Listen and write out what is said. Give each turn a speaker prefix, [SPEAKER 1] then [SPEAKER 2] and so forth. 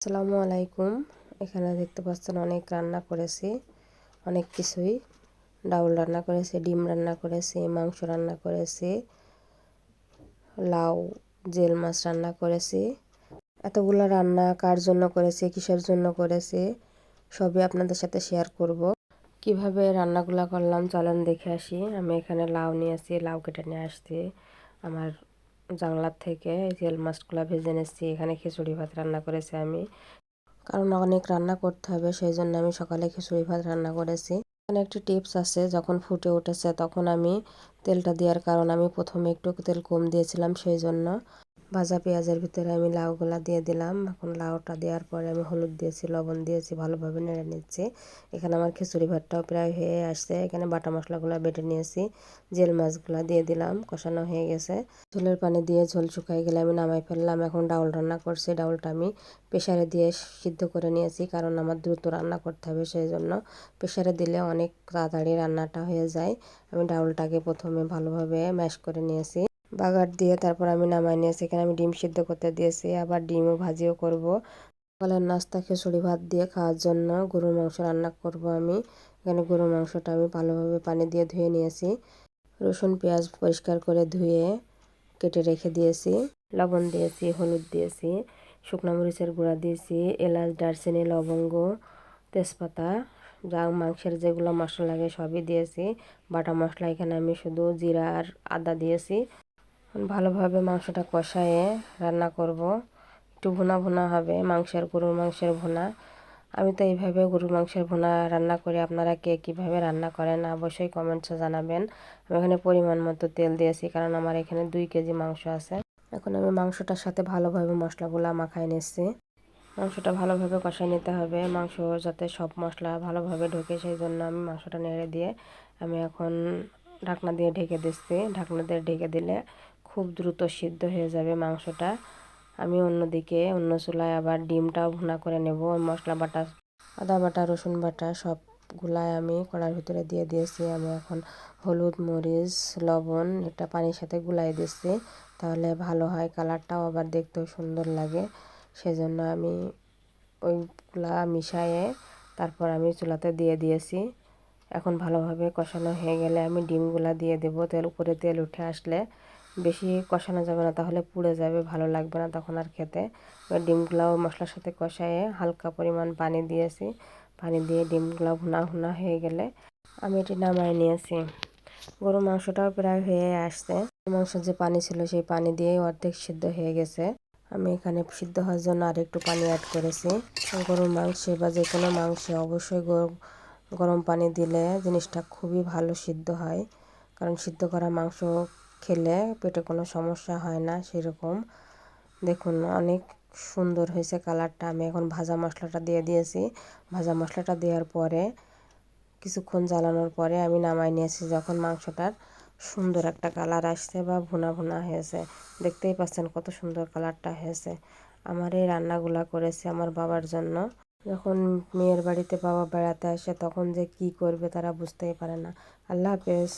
[SPEAKER 1] আসসালামু আলাইকুম। এখানে দেখতে পাচ্ছেন অনেক রান্না করেছি, অনেক কিছুই। ডাউল রান্না করেছি, ডিম রান্না করেছি, মাংস রান্না করেছি, লাউ, জেল মাছ রান্না করেছি। এতগুলো রান্না কার জন্য করেছি, কিসের জন্য করেছি, সবই আপনাদের সাথে শেয়ার করব। কীভাবে রান্নাগুলো করলাম চলেন দেখে আসি। আমি এখানে লাউ নিয়ে আসি, লাউ কেটে নিয়ে আসছি। আমার জানলার থেকে জেল মাছগুলো ভেজে নিচ্ছি এখানে খিচুড়ি ভাত রান্না করেছি আমি। কারণ অনেক রান্না করতে হবে, সেই জন্য আমি সকালে খিচুড়ি ভাত রান্না করেছি। এখানে একটি টিপস আছে, যখন ফুটে উঠেছে তখন আমি তেলটা দেওয়ার কারণ আমি প্রথমে একটু তেল কম দিয়েছিলাম, সেই জন্য। ভাজা পেঁয়াজের ভিতরে আমি লাউগুলা দিয়ে দিলাম। এখন লাউটা দেওয়ার পরে আমি হলুদ দিয়েছি, লবণ দিয়েছি, ভালোভাবে নেড়ে নিচ্ছি। এখানে আমার খিচুড়ি ভাতটাও প্রায় হয়ে আসছে। এখানে বাটা মশলাগুলো বেটে নিয়েছি, জেল মাছগুলো দিয়ে দিলাম, কষানো হয়ে গেছে। ঝোলের পানি দিয়ে ঝোল শুকাই গেলে আমি নামাই ফেললাম। এখন ডাউল রান্না করছি, ডাউলটা আমি প্রেশারে দিয়ে সিদ্ধ করে নিয়েছি কারণ আমার দ্রুত রান্না করতে হবে সেই জন্য প্রেশারে দিলে অনেক তাড়াতাড়ি রান্নাটা হয়ে যায়। আমি ডাউলটাকে প্রথমে ভালোভাবে ম্যাশ করে নিয়েছি। বাগার দিয়ে তারপর আমি নামাই নিয়েছি। এখানে আমি ডিম সিদ্ধ করতে দিয়েছি, আবার ডিমও ভাজিও করব। সকালের নাস্তা, খিচুড়ি ভাত দিয়ে খাওয়ার জন্য গরুর মাংস রান্না করব আমি। এখানে গরুর মাংসটা আমি ভালোভাবে পানি দিয়ে ধুয়ে নিয়েছি। রসুন, পেঁয়াজ পরিষ্কার করে ধুয়ে কেটে রেখে দিয়েছি। লবণ দিয়েছি, হলুদ দিয়েছি, শুকনো মরিচের গুঁড়া দিয়েছি, এলাচ, দারচিনি, লবঙ্গ, তেজপাতা, যা মাংসের যেগুলো মশলা লাগে সবই দিয়েছি। বাটা মশলা এখানে আমি শুধু জিরা আর আদা দিয়েছি। ভালোভাবে মাংসটা কষায়ে রান্না করব। একটু ভুনা ভুনা হবে, মাংসের গরুর মাংসের ভুনা। আমি তো এইভাবে গরুর মাংসের ভুনা রান্না করি। আপনারা কে কীভাবে রান্না করেন অবশ্যই কমেন্টসে জানাবেন। আমি এখানে পরিমাণ মতো তেল দিয়েছি, কারণ আমার এখানে দুই কেজি মাংস আছে। এখন আমি মাংসটার সাথে ভালোভাবে মশলাগুলো মাখাই নিচ্ছি। মাংসটা ভালোভাবে কষাই নিতে হবে। মাংস যাতে সব মশলা ভালোভাবে ঢোকে, সেই জন্য আমি মাংসটা নেড়ে দিয়ে আমি এখন ঢাকনা দিয়ে ঢেকে দিচ্ছি। ঢাকনা দিয়ে ঢেকে দিলে খুব দ্রুত সিদ্ধ হয়ে যাবে মাংসটা। আমি অন্যদিকে, অন্য চুলায় আবার ডিমটাও ভুনা করে নেব। মশলা বাটা, আদা বাটা, রসুন বাটা সবগুলাই আমি কড়ার ভিতরে দিয়ে দিয়েছি। আমি এখন হলুদ, মরিচ, লবণ এটা পানির সাথে গুলাই দিয়েছি। তাহলে ভালো হয়, কালারটাও আবার দেখতেও সুন্দর লাগে। সেজন্য আমি ওইগুলা মিশায়ে তারপর আমি চুলাতে দিয়ে দিয়েছি। এখন ভালোভাবে কষানো হয়ে গেলে আমি ডিমগুলা দিয়ে দেবো। তেল, উপরে তেল উঠে আসলে বেশি কষানো যাবে না, তাহলে পুড়ে যাবে, ভালো লাগবে না তখন আর খেতে। ডিমগুলাও মশলার সাথে কষায়ে হালকা পরিমাণ পানি দিয়েছি। পানি দিয়ে ডিমগুলো ভুনা ভুনা হয়ে গেলে আমি এটি নামাই নিয়েছি। গরু মাংসটাও প্রায় হয়ে আসছে। মাংসের যে পানি ছিল সেই পানি দিয়েই অর্ধেক সিদ্ধ হয়ে গেছে। আমি এখানে সিদ্ধ হওয়ার জন্য আর একটু পানি অ্যাড করেছি। গরুর মাংসে বা যে কোনো মাংসে অবশ্যই গরম পানি দিলে জিনিসটা খুবই ভালো সিদ্ধ হয়। কারণ সিদ্ধ করা মাংস খেলে পেটে কোনো সমস্যা হয় না, সেরকম। দেখুন, অনেক সুন্দর হয়েছে কালারটা। আমি এখন ভাজা মশলাটা দিয়ে দিয়েছি। ভাজা মশলাটা দেওয়ার পরে, কিছুক্ষণ জ্বালানোর পরে আমি নামাই নিয়েছি যখন মাংসটার সুন্দর একটা কালার আসছে বা ভুনা ভুনা হয়েছে। দেখতেই পাচ্ছেন কত সুন্দর কালারটা হয়েছে। আমার এই রান্নাগুলা করেছে আমার বাবার জন্য। যখন মেয়ের বাড়িতে বাবা বেড়াতে আসে, তখন যে কি করবে তারা বুঝতেই পারে না। আল্লাহ হাফেজ।